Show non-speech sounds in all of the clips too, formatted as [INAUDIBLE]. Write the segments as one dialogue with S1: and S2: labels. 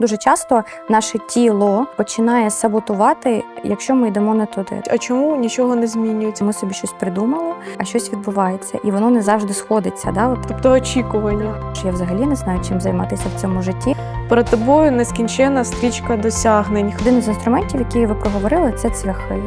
S1: Дуже часто наше тіло починає саботувати, якщо ми йдемо не туди.
S2: А чому нічого не змінюється?
S1: Ми собі щось придумали, а щось відбувається, і воно не завжди сходиться. Да?
S2: Тобто очікування.
S1: я взагалі не знаю, чим займатися в цьому житті.
S2: Перед тобою нескінченна стрічка досягнень.
S1: Один із інструментів, які ви проговорили, це цвяхи.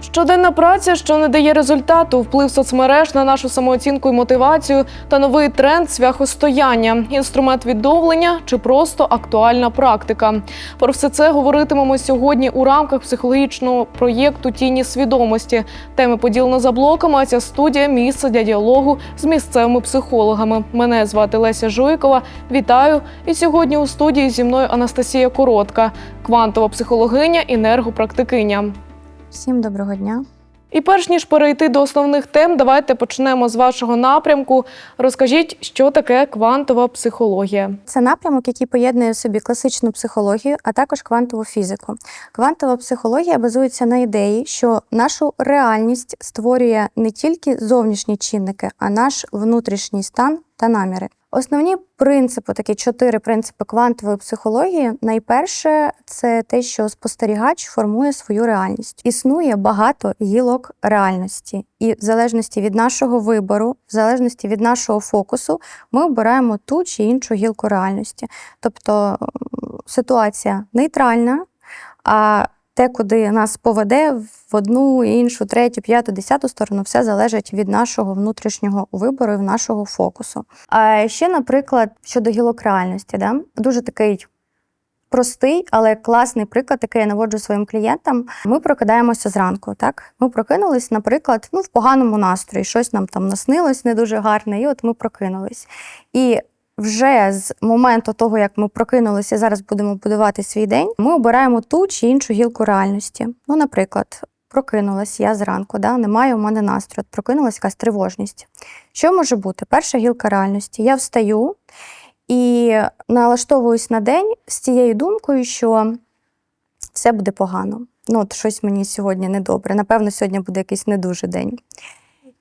S2: Щоденна праця, що не дає результату, вплив соцмереж на нашу самооцінку і мотивацію та новий тренд свяхостояння, інструмент відновлення чи просто актуальна практика. Про все це говоритимемо сьогодні у рамках психологічного проєкту Тіні свідомості. Теми поділено за блоками. А ця студія місце для діалогу з місцевими психологами. Мене звати Леся Жуйкова. Вітаю! І сьогодні у студії зі мною Анастасія Коротка, квантова психологиня, енергопрактикиня.
S1: Всім доброго дня.
S2: І перш ніж перейти до основних тем, давайте почнемо з вашого напрямку. Розкажіть, що таке квантова психологія.
S1: Це напрямок, який поєднує в собі класичну психологію, а також квантову фізику. Квантова психологія базується на ідеї, що нашу реальність створює не тільки зовнішні чинники, а наш внутрішній стан та наміри. Основні принципи, такі чотири принципи квантової психології. Найперше це те, що спостерігач формує свою реальність. Існує багато гілок реальності, і в залежності від нашого вибору, в залежності від нашого фокусу, ми обираємо ту чи іншу гілку реальності. Тобто ситуація нейтральна, а те, куди нас поведе в одну, іншу, третю, п'яту, десяту сторону, все залежить від нашого внутрішнього вибору і нашого фокусу. А ще, наприклад, щодо гілок реальності, да? дуже такий. Простий, але класний приклад, який я наводжу своїм клієнтам. Ми прокидаємося зранку. Так, ми прокинулись, наприклад, ну в поганому настрої, щось нам там наснилось не дуже гарне, і от ми прокинулись. І вже з моменту того, як ми прокинулися, зараз будемо будувати свій день, ми обираємо ту чи іншу гілку реальності. Ну, наприклад, прокинулась я зранку, да, немає у мене настрою, прокинулась якась тривожність. Що може бути? Перша гілка реальності. Я встаю і налаштовуюсь на день з цією думкою, що все буде погано. Ну, от щось мені сьогодні недобре. Напевно, сьогодні буде якийсь не дуже день.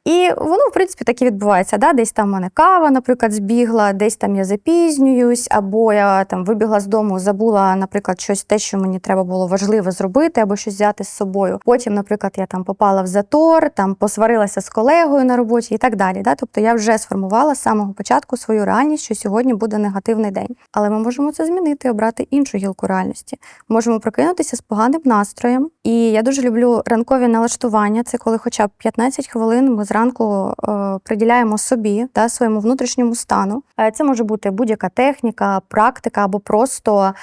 S1: І воно, в принципі, так відбувається. Да? Десь там в мене кава, наприклад, збігла, десь там я запізнююсь, або я там вибігла з дому, забула, наприклад, щось те, що мені треба було важливе зробити, або щось взяти з собою. Потім, наприклад, я там попала в затор, там посварилася з колегою на роботі і так далі. Да? Тобто я вже сформувала з самого початку свою реальність, що сьогодні буде негативний день. Але ми можемо це змінити, обрати іншу гілку реальності. Можемо прокинутися з поганим настроєм. І я дуже люблю ранкові налаштування. Це коли хоча б 15 хвилин ми зранку е, приділяємо собі та своєму внутрішньому стану. Е, Це може бути будь-яка техніка, практика або просто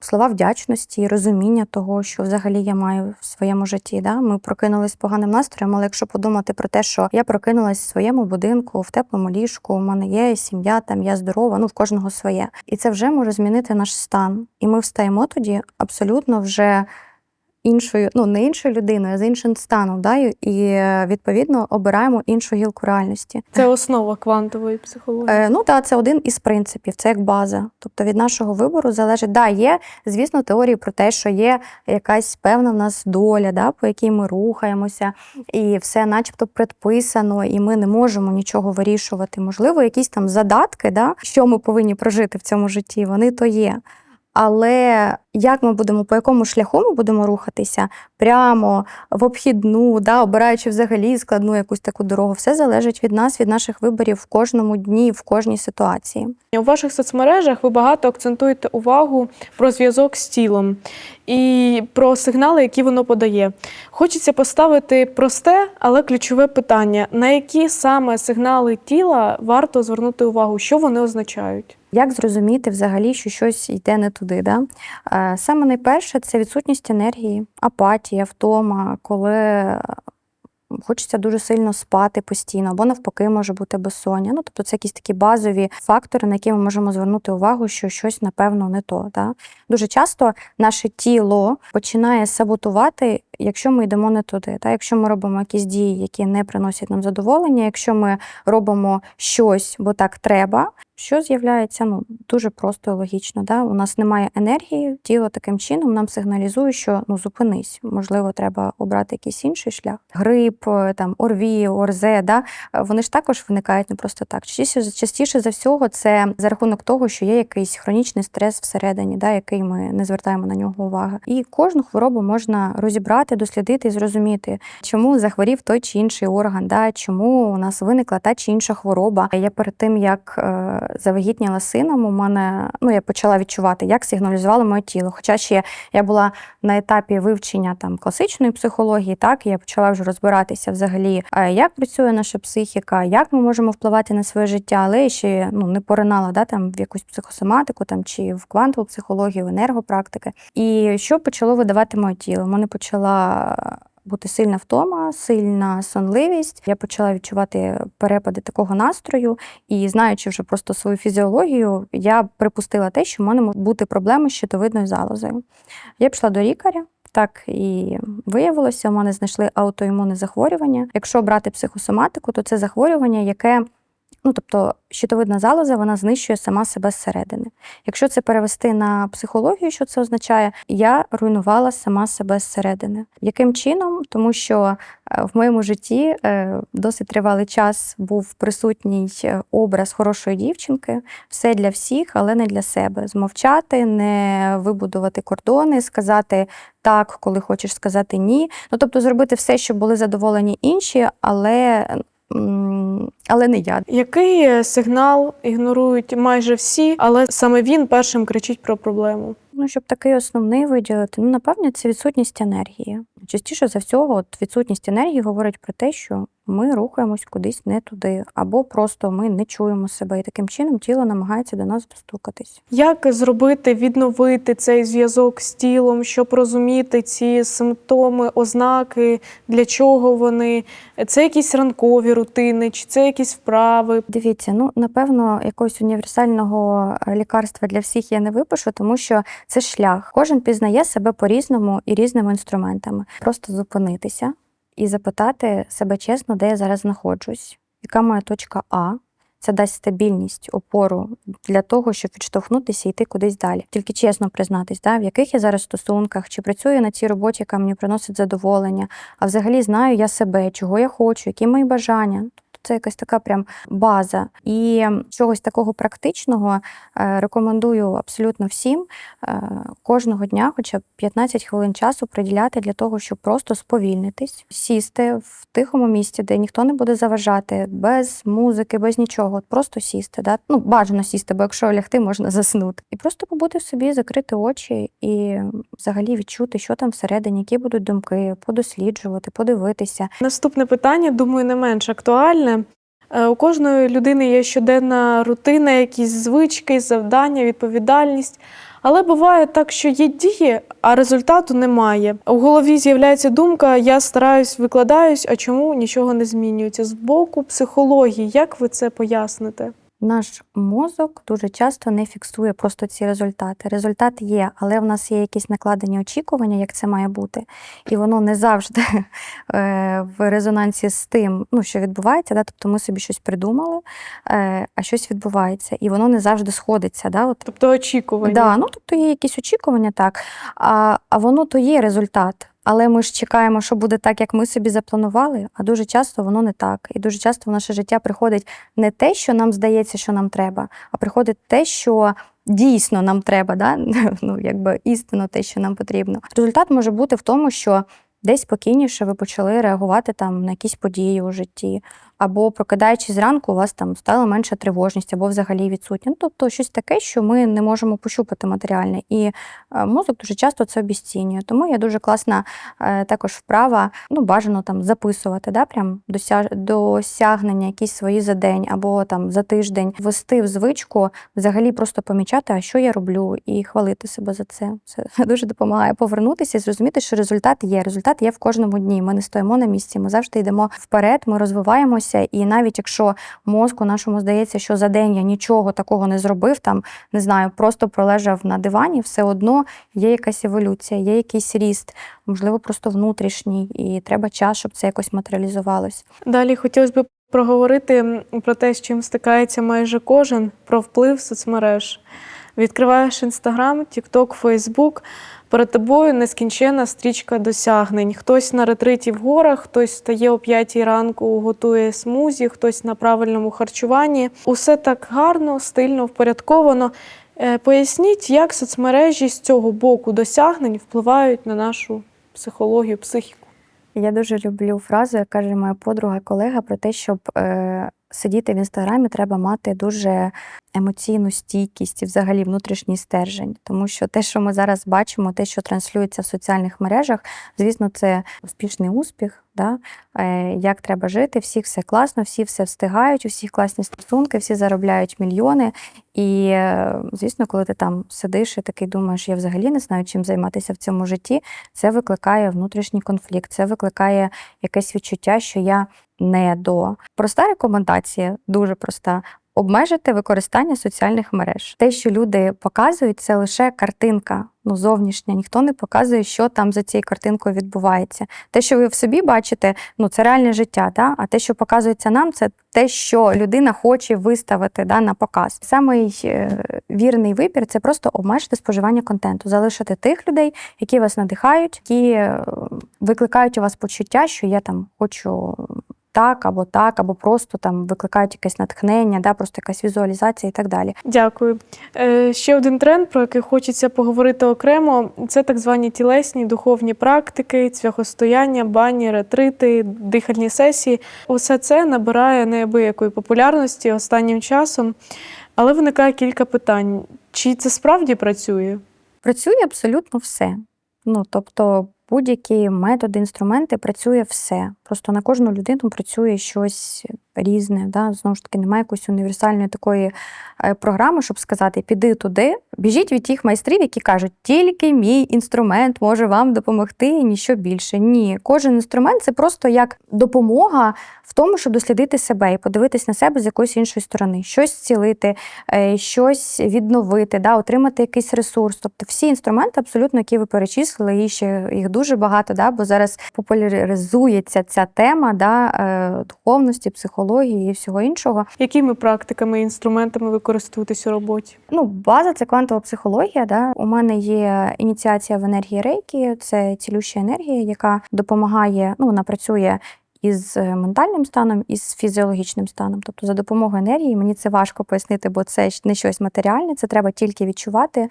S1: слова вдячності розуміння того, що взагалі я маю в своєму житті. Да? Ми прокинулись поганим настроєм, але якщо подумати про те, що я прокинулась в своєму будинку, в теплому ліжку, у мене є сім'я, там я здорова, ну в кожного своє. І це вже може змінити наш стан. І ми встаємо тоді абсолютно вже. Іншою, ну не іншою людиною, а з іншим станом, да? і- відповідно обираємо іншу гілку реальності.
S2: Це основа квантової психології.
S1: Е, ну так, це один із принципів, це як база. Тобто від нашого вибору залежить. Да, є, звісно, теорії про те, що є якась певна в нас доля, да, по якій ми рухаємося, і все, начебто, предписано, і ми не можемо нічого вирішувати. Можливо, якісь там задатки, да, що ми повинні прожити в цьому житті, вони то є. Але як ми будемо, по якому шляху ми будемо рухатися прямо в обхідну, да, обираючи взагалі складну якусь таку дорогу, все залежить від нас, від наших виборів в кожному дні, в кожній ситуації.
S2: У ваших соцмережах ви багато акцентуєте увагу про зв'язок з тілом і про сигнали, які воно подає. Хочеться поставити просте, але ключове питання: на які саме сигнали тіла варто звернути увагу, що вони означають?
S1: Як зрозуміти взагалі, що щось йде не туди? Да? Е, Саме найперше це відсутність енергії, апатія, втома, коли е, хочеться дуже сильно спати постійно, або навпаки може бути безсоння. Ну, тобто це якісь такі базові фактори, на які ми можемо звернути увагу, що щось, напевно, не то. Да? Дуже часто наше тіло починає саботувати, якщо ми йдемо не туди, та якщо ми робимо якісь дії, які не приносять нам задоволення, якщо ми робимо щось, бо так треба, що з'являється ну дуже просто і логічно. Да? У нас немає енергії, тіло таким чином нам сигналізує, що ну зупинись, можливо, треба обрати якийсь інший шлях. Грип, е, там ОРВІ, ОРЗ, да? вони ж також виникають не просто так. Частіше, частіше за всього, це за рахунок того, що є якийсь хронічний стрес всередині, да, який ми не звертаємо на нього уваги. І кожну хворобу можна розібрати, дослідити і зрозуміти, чому захворів той чи інший орган, да, чому у нас виникла та чи інша хвороба. Я перед тим як е, завагітніла сином, у мене ну я почала відчувати, як сигналізувало моє тіло. Хоча ще я була на етапі вивчення там класичної психології, так я почала вже розбиратися взагалі, е, як працює наша психіка, як ми можемо впливати на своє життя, але ще ну не поринала да, там в якусь психосоматику там чи в квантову психологію, в енергопрактики. І що почало видавати моє тіло? Мене почала бути сильна втома, сильна сонливість. Я почала відчувати перепади такого настрою, і знаючи вже просто свою фізіологію, я припустила те, що в мене можуть бути проблеми з щитовидною залозою. Я пішла до лікаря. Так і виявилося, у мене знайшли аутоімунне захворювання. Якщо брати психосоматику, то це захворювання, яке Ну, тобто щитовидна залоза вона знищує сама себе зсередини. Якщо це перевести на психологію, що це означає, я руйнувала сама себе зсередини. Яким чином? Тому що е, в моєму житті е, досить тривалий час був присутній е, образ хорошої дівчинки, все для всіх, але не для себе. Змовчати, не вибудувати кордони, сказати так, коли хочеш сказати ні. Ну тобто зробити все, щоб були задоволені інші, але. Але не я.
S2: Який сигнал ігнорують майже всі, але саме він першим кричить про проблему?
S1: Ну, щоб такий основний виділити, ну напевне, це відсутність енергії. Частіше за всього, от відсутність енергії говорить про те, що ми рухаємось кудись не туди, або просто ми не чуємо себе, і таким чином тіло намагається до нас достукатись.
S2: Як зробити, відновити цей зв'язок з тілом, щоб розуміти ці симптоми, ознаки, для чого вони? Це якісь ранкові рутини, чи це якісь вправи?
S1: Дивіться, ну напевно, якогось універсального е, лікарства для всіх я не випишу, тому що це шлях. Кожен пізнає себе по-різному і різними інструментами. Просто зупинитися і запитати себе чесно, де я зараз знаходжусь, яка моя точка А. Це дасть стабільність, опору для того, щоб відштовхнутися і йти кудись далі. Тільки чесно признатись, да, в яких я зараз стосунках, чи працюю на цій роботі, яка мені приносить задоволення, а взагалі знаю я себе, чого я хочу, які мої бажання. Це якась така прям база. І чогось такого практичного е, рекомендую абсолютно всім е, кожного дня, хоча б 15 хвилин часу приділяти для того, щоб просто сповільнитись, сісти в тихому місці, де ніхто не буде заважати, без музики, без нічого. Просто сісти. Да? Ну, бажано сісти, бо якщо лягти, можна заснути. І просто побути собі, закрити очі і взагалі відчути, що там всередині, які будуть думки, подосліджувати, подивитися.
S2: Наступне питання, думаю, не менш актуальне. Е, У кожної людини є щоденна рутина, якісь звички, завдання, відповідальність. Але буває так, що є дії, а результату немає. У голові з'являється думка: я стараюсь, викладаюсь, а чому нічого не змінюється? З боку психології, як ви це поясните?
S1: Наш мозок дуже часто не фіксує просто ці результати. Результат є, але в нас є якісь накладені очікування, як це має бути, і воно не завжди [LAUGHS] е, в резонансі з тим, ну, що відбувається. Да? Тобто ми собі щось придумали, е, а щось відбувається, і воно не завжди сходиться. Да? От
S2: Тобто очікування.
S1: Да, ну тобто є якісь очікування, так. А, а воно то є результат. Але ми ж чекаємо, що буде так, як ми собі запланували, а дуже часто воно не так. І дуже часто в наше життя приходить не те, що нам здається, що нам треба, а приходить те, що дійсно нам треба, да? [LAUGHS] ну, якби істинно те, що нам потрібно. Результат може бути в тому, що десь спокійніше ви почали реагувати там на якісь події у житті, або прокидаючись зранку, у вас там стала менша тривожність, або взагалі відсутня. Ну, тобто щось таке, що ми не можемо пощупати матеріальне. І е, мозок дуже часто це обіцінює. Тому є дуже класна е, також вправа, ну, бажано там записувати, да, прям досяг, досягнення якісь свої за день або там за тиждень, ввести в звичку, взагалі просто помічати, а що я роблю, і хвалити себе за це. Це [LAUGHS] дуже допомагає повернутися і зрозуміти, що результат є. Результат є в кожному дні. Ми не стоїмо на місці, ми завжди йдемо вперед, ми розвиваємося. Відбувався. І навіть якщо мозку нашому здається, що за день я нічого такого не зробив, там не знаю, просто пролежав на дивані, все одно є якась еволюція, є якийсь ріст, можливо, просто внутрішній, і треба час, щоб це якось матеріалізувалось.
S2: Далі хотілося б проговорити про те, з чим стикається майже кожен, про вплив соцмереж. Відкриваєш інстаграм, Тікток, Фейсбук. Перед тобою нескінченна стрічка досягнень. Хтось на ретриті в горах, хтось стає о п'ятій ранку, готує смузі, хтось на правильному харчуванні. Усе так гарно, стильно, впорядковано. Е, Поясніть, як соцмережі з цього боку досягнень впливають на нашу психологію, психіку.
S1: Я дуже люблю фразу, як каже моя подруга, колега, про те, щоб е, сидіти в інстаграмі, треба мати дуже емоційну стійкість і взагалі внутрішній стержень. Тому що те, що ми зараз бачимо, те, що транслюється в соціальних мережах, звісно, це успішний успіх. Да? Е, як треба жити, всіх все класно, всі все встигають, у класні стосунки, всі заробляють мільйони. І, е, звісно, коли ти там сидиш і такий думаєш, я взагалі не знаю, чим займатися в цьому житті, це викликає внутрішній конфлікт, це викликає якесь відчуття, що я не до. Проста рекомендація, дуже проста. Обмежити використання соціальних мереж. Те, що люди показують, це лише картинка, ну зовнішня. Ніхто не показує, що там за цією картинкою відбувається. Те, що ви в собі бачите, ну це реальне життя. Да? А те, що показується нам, це те, що людина хоче виставити да, на показ. Самий е, вірний вибір це просто обмежити споживання контенту, залишити тих людей, які вас надихають, які е, викликають у вас почуття, що я там хочу так або так, або просто там викликають якесь натхнення, да, просто якась візуалізація і так далі.
S2: Дякую. Е, ще один тренд, про який хочеться поговорити окремо, це так звані тілесні духовні практики, цвяхостояння, бані, ретрити, дихальні сесії. Усе це набирає неабиякої популярності останнім часом. Але виникає кілька питань: чи це справді працює?
S1: Працює абсолютно все. Ну, тобто, будь-які методи, інструменти працює все. Просто на кожну людину працює щось різне. Да? Знову ж таки, немає якоїсь універсальної такої е, програми, щоб сказати, піди туди, біжіть від тих майстрів, які кажуть, тільки мій інструмент може вам допомогти, і ніщо більше. Ні, кожен інструмент це просто як допомога в тому, щоб дослідити себе і подивитись на себе з якоїсь іншої сторони, щось зцілити, е, щось відновити, да, отримати якийсь ресурс. Тобто всі інструменти, абсолютно, які ви перечислили, і ще їх дуже багато, да, бо зараз популяризується ця тема да, е, духовності, психології і всього іншого.
S2: Якими практиками і інструментами ви користуєтесь у роботі?
S1: Ну, база це квантова психологія. Да? У мене є ініціація в енергії рейки, це цілюща енергія, яка допомагає, ну, вона працює. Із е, ментальним станом, і з фізіологічним станом. Тобто, за допомогою енергії мені це важко пояснити, бо це не щось матеріальне, це треба тільки відчувати, е,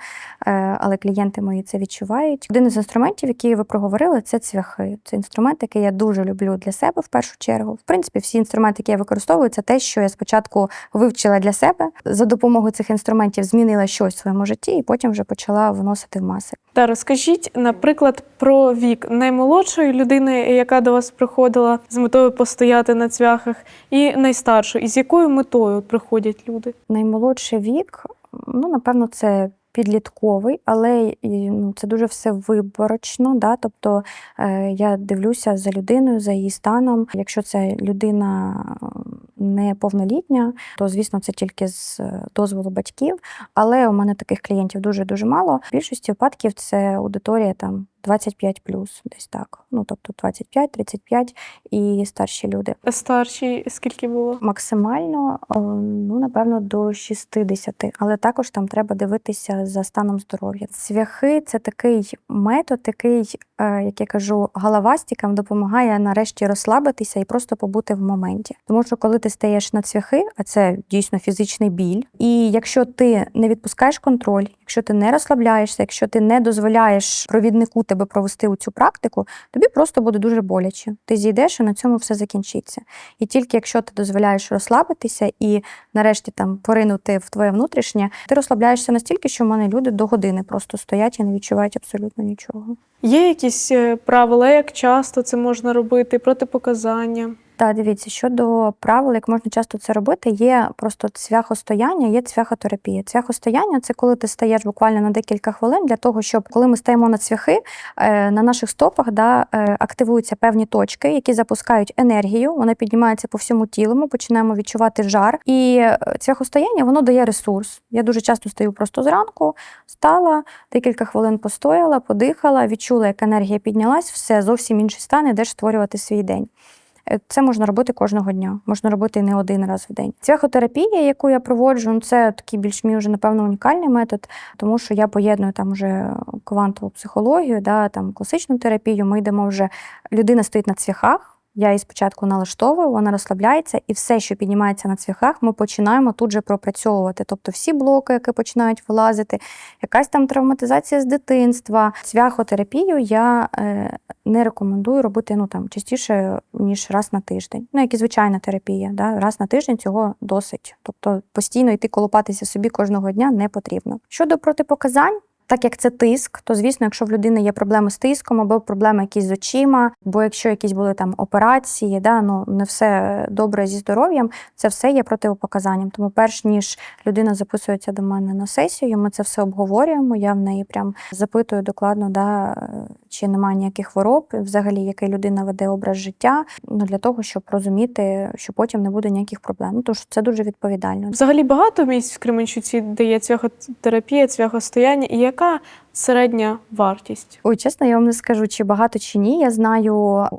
S1: але клієнти мої це відчувають. Один із інструментів, які ви проговорили, це цвяхи. Це інструмент, який я дуже люблю для себе в першу чергу. В принципі, всі інструменти, які я використовую, це те, що я спочатку вивчила для себе. За допомогою цих інструментів змінила щось в своєму житті, і потім вже почала вносити в маси.
S2: Та розкажіть, наприклад, про вік наймолодшої людини, яка до вас приходила з метою постояти на цвяхах, і найстаршої. І з якою метою приходять люди?
S1: Наймолодший вік, ну напевно, це. Підлітковий, але ну, це дуже все виборочно. Да? Тобто е, я дивлюся за людиною, за її станом. Якщо це людина неповнолітня, то звісно це тільки з е, дозволу батьків. Але у мене таких клієнтів дуже дуже мало. В більшості випадків це аудиторія там 25 десь так. Ну тобто 25-35 і старші люди.
S2: Старші скільки було?
S1: Максимально, ну напевно, до 60, але також там треба дивитися за станом здоров'я. Цвяхи це такий метод, який, е, як я кажу, головастікам допомагає нарешті розслабитися і просто побути в моменті. Тому що коли ти стаєш на цвяхи, а це дійсно фізичний біль, і якщо ти не відпускаєш контроль, якщо ти не розслабляєшся, якщо ти не дозволяєш провіднику тебе провести у цю практику, тобі просто буде дуже боляче. Ти зійдеш і на цьому все закінчиться. І тільки якщо ти дозволяєш розслабитися і нарешті там поринути в твоє внутрішнє, ти розслабляєшся настільки, що в мене люди до години просто стоять і не відчувають абсолютно нічого.
S2: Є якісь е, правила, як часто це можна робити, протипоказання?
S1: Так, дивіться, щодо правил, як можна часто це робити, є просто цвяхостояння, є цвяхотерапія. Цвяхостояння це коли ти стаєш буквально на декілька хвилин для того, щоб коли ми стаємо на цвяхи, е, на наших стопах да, е, активуються певні точки, які запускають енергію, вона піднімається по всьому тілу, ми починаємо відчувати жар. І е, цвяхостояння воно дає ресурс. Я дуже часто стою просто зранку, стала, декілька хвилин постояла, подихала, відчула, як енергія піднялась, все зовсім інший стан, ідеш створювати свій день. Е, Це можна робити кожного дня, можна робити не один раз в день. Цвяхотерапія, яку я проводжу, ну, це такий більш мій вже напевно унікальний метод, тому що я поєдную там вже квантову психологію, да, там класичну терапію. Ми йдемо вже людина стоїть на цвяхах. Я її спочатку налаштовую, вона розслабляється, і все, що піднімається на цвяхах, ми починаємо тут же пропрацьовувати. Тобто всі блоки, які починають вилазити, якась там травматизація з дитинства. Цвяхотерапію я е, не рекомендую робити ну там частіше ніж раз на тиждень. Ну як і звичайна терапія, да? раз на тиждень цього досить. Тобто постійно йти колупатися собі кожного дня не потрібно. Щодо протипоказань. Так як це тиск, то звісно, якщо в людини є проблеми з тиском або проблеми якісь з очима, бо якщо якісь були там операції, да, ну не все добре зі здоров'ям, це все є протипоказанням. Тому, перш ніж людина записується до мене на сесію, ми це все обговорюємо. Я в неї прям запитую докладно, да, чи немає ніяких хвороб, взагалі який людина веде образ життя, ну для того, щоб розуміти, що потім не буде ніяких проблем. Ну, Тож це дуже відповідально.
S2: Взагалі багато місць в Кременчуці, де є цвяхотерапія, цвяхостояння, і яка середня вартість?
S1: Ой, чесно, я вам не скажу, чи багато чи ні. Я знаю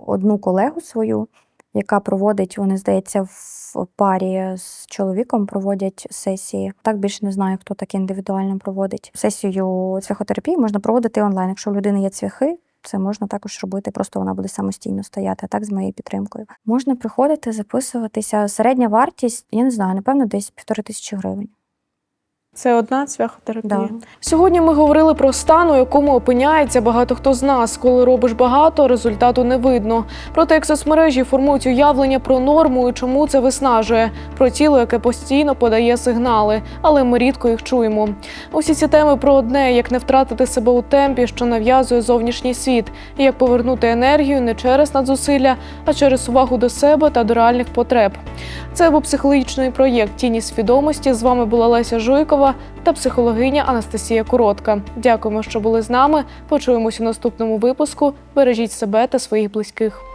S1: одну колегу свою, яка проводить, вони, здається, в парі з чоловіком проводять сесії. Так більше не знаю, хто так індивідуально проводить. Сесію цвяхотерапії можна проводити онлайн. Якщо в людини є цвяхи, це можна також робити, просто вона буде самостійно стояти, а так з моєю підтримкою. Можна приходити, записуватися. Середня вартість, я не знаю, напевно, десь півтори тисячі гривень.
S2: Це одна цвяхотерапія.
S1: Да.
S2: Сьогодні ми говорили про стан, у якому опиняється багато хто з нас. Коли робиш багато, результату не видно. Проте як соцмережі формують уявлення про норму і чому це виснажує, про тіло, яке постійно подає сигнали, але ми рідко їх чуємо. Усі ці теми про одне, як не втратити себе у темпі, що нав'язує зовнішній світ, і як повернути енергію не через надзусилля, а через увагу до себе та до реальних потреб. Це був психологічний проєкт Тіні свідомості. З вами була Леся Жуйкова та психологиня Анастасія Коротка. Дякуємо, що були з нами. Почуємося у наступному випуску. Бережіть себе та своїх близьких.